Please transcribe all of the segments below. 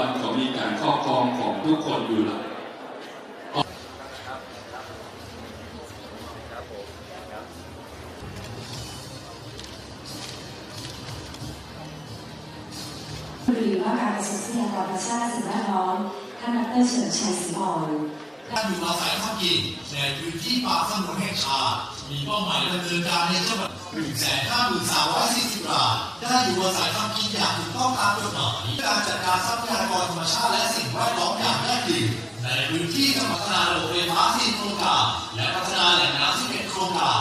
บันก็มีการครอบครองของทุกคนอยู่แล้วหรือว่าการกระทรวงทรัพยากรธรรมชาติสิ่งแวดล้อมท่านดรเฉลิมชัยศรีอ่อน ท่านอยู่อาศัยทำกินในพื้นที่ป่าสงวนแห่งชาติมีเป้าหมายดำเนินการในจังหวัดหนึ่งแสนห้าหมื่นสามร้อยสี่สิบรายได้อยู่อาศัยทำกินอย่างถูกต้องตามกฎหมายการจัดการทรัพยากรธรรมชาติและสิ่งแวดล้อมอย่างยั่งยืนในพื้นที่จังหวัดพัฒนาโระบบไฟฟ้าที่โครงการและพัฒนาแหล่งน้ำที่เป็นโครงการ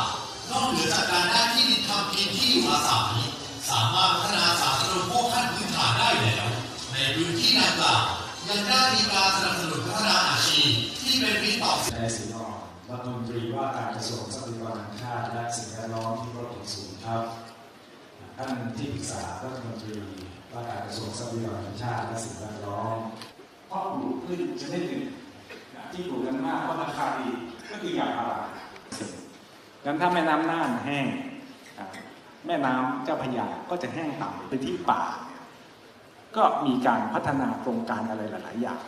นอกเหนือจากการได้ที่ดินทำกินที่อยู่อาศัยสามารถพัฒนาสาธารณูปโภคขั้นพื้นฐานได้แล้ว ในพื้นที่ดังกล่าวยังได้มีการสนับสนุนพัฒนาอาชีพ ที่เป็นมิตรต่อนายศรีอ่อนรัฐมนตรีว่าการกระทรวงทรัพยากรธรรมชาติและสิ่งแวดล้อมที่เคารพอย่างสูงครับท่านที่ปรึกษารัฐมนตรีว่าการกระทรวงทรัพยากรธรรมชาติและสิ่งแวดล้อมเพราะปลูกพืชชนิดหนึ่งที่ปลูกกันมากเพราะราคาดีก็คือยางพารางั้นถ้าแม่น้ำน่านแห้งแม่น้ำเจ้าพระยาก็จะแห้งต่ำไปที่ป่า ก็มีการพัฒนาโครงการอะไรหลาย ๆ อย่าง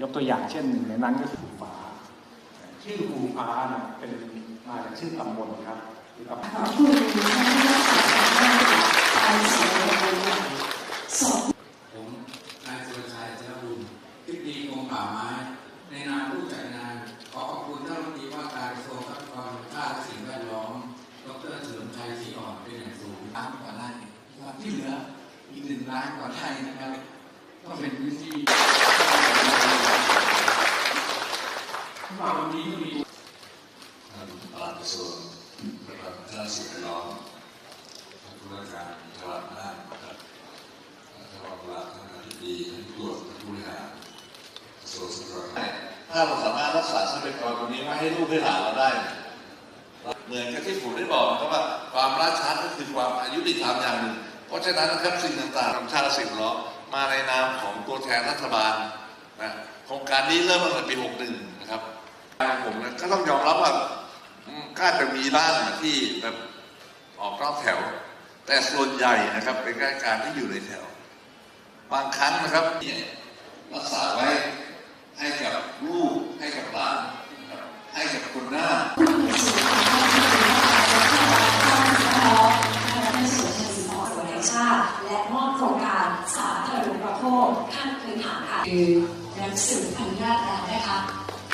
ยกตัวอย่างเช่นหนึ่งในนั้นก็คือฟ้า ชื่อภูฟ้านะเป็นมาจากชื่อตำบลครับหรือตำบลขอบคุณท่ารักษาการไปเสียงสองผมนายสุรชัยเจริญบุญทิบดีกรมป่าไม้ ในนามผู้จัดงาน ขอขอบคุณท่านรัฐมนตรีว่าการกระทรวงทรัพยากรธรรมชาติสิ่งแวดล้อม ดรเฉลิมชัยศรีอ่อนเป็นอย่างสูงล้านกว่าไร่ที่เหลืออีกหนึ่งล้านกว่าไร่นะครับ ก็เป็นพื้นที่ว่าวันนี้ก็มี ท่านปลัดกระทรวงนะครับท่านสิ่งแวดล้อม ท่านผู้ว่าการจังหวัดน่านะครับท่านรองประหลัดทานอธิบดีท่านผู้ตรวจท่านผู้บริหารกระทรวงทรัพยากรถ้าเราสามารถรักษาทรัพยากรตรงนี้ไว้ให้ลูกให้หลานเราได้ เหมือนกับที่ผมได้บอกนะครับว่าความล่าช้าก็คือความอายุติธรรมอย่างหนึ่ง เพราะฉะนั้นนะครับสิ่งต่างๆธรรมชาติสิ่งล้อมาในนามของตัวแทนรัฐบาลนะโครงการนี้เริ่มตั้งแต่ปี 61 นะครับผมนะก็ต้องยอมรับว่าก็อาจจะมีบ้างที่แบบออกนอกแถว แต่ส่วนใหญ่นะครับเป็นการการที่อยู่ในแถว บางครั้งนะครับเนี่ยรักษาไว้ให้กับลูกให้กับหลานนะครับให้กับคนหน้าผู้มีส่วนร่วมในการจัดการสร้างสภาพท่านดรเฉลิมชัยศรีอ่อนแห่งชาติและมอบโครงการสาธารณูปโภคขั้นพื้นฐานค่ะคือหนังสืออนุญาตแล้วนะคะ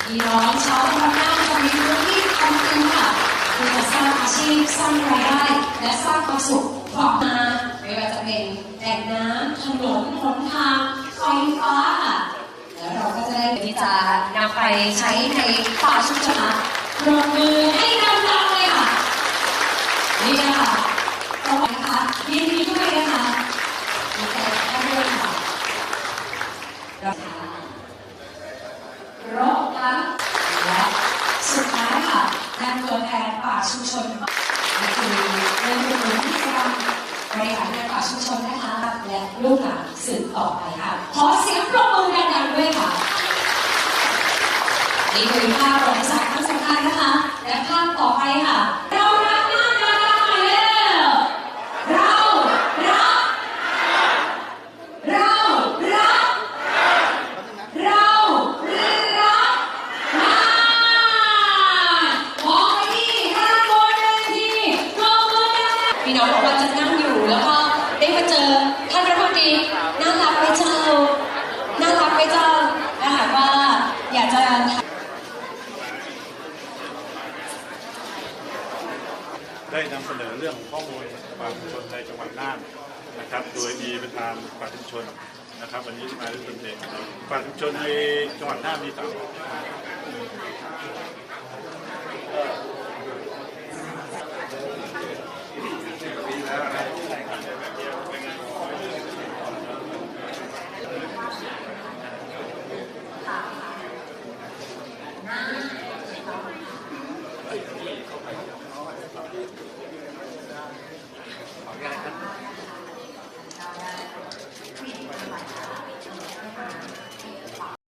พี่น้องชาวตำบลน่านจะมีพื้นที่ทำกินค่ะคือจะสร้างอาชีพสร้างรายได้และสร้างความสุข บอกมาไม่ว่าจะเป็นแหล่งน้ำถนนหนทางไฟฟ้าค่ะแล้วเราก็จะได้ที่จะนำไปใช้ในป่าชุมชนปรบมือให้ดังๆเลยค่ะ นี่นะคะต่อไปนะคะยินดีด้วยนะคะดีใจกับท่านด้วยค่ะราทานรบทั้งและสุดท้ายค่ะนำตัวแทนป่าชุมชนนี่คือเรื่องอื่นที่กำลังบริหารงานชุมชนนะคะและลูกหลานสืบต่อไปค่ะ ขอเสียงปรบมือดังๆด้วยค่ะนี่คือภาพประวัติศาสตร์ครั้งสำคัญนะคะ และภาพต่อไปค่ะ เรารักมากเรารักหน่อยเร็วเรารัก เรารัก เรารักมากมองไปที่ด้านบนเวทีปรบมือดังๆพี่น้องบอกว่าจะนั่งอยู่แล้วก็ได้มาเจอท่านรัฐมนตรีน่ารักไหมเจ้า น่ารักไหมเจ้าถ้าหากว่าอยากจะ ได้นำเสนอเรื่องข้อมูลป่าชุมชนในจังหวัดน่านนะครับ โดยมีประธานป่าชุมชนนะครับ วันนี้มาด้วยตนเองป่าชุมชนในจังหวัดน่านมีสาม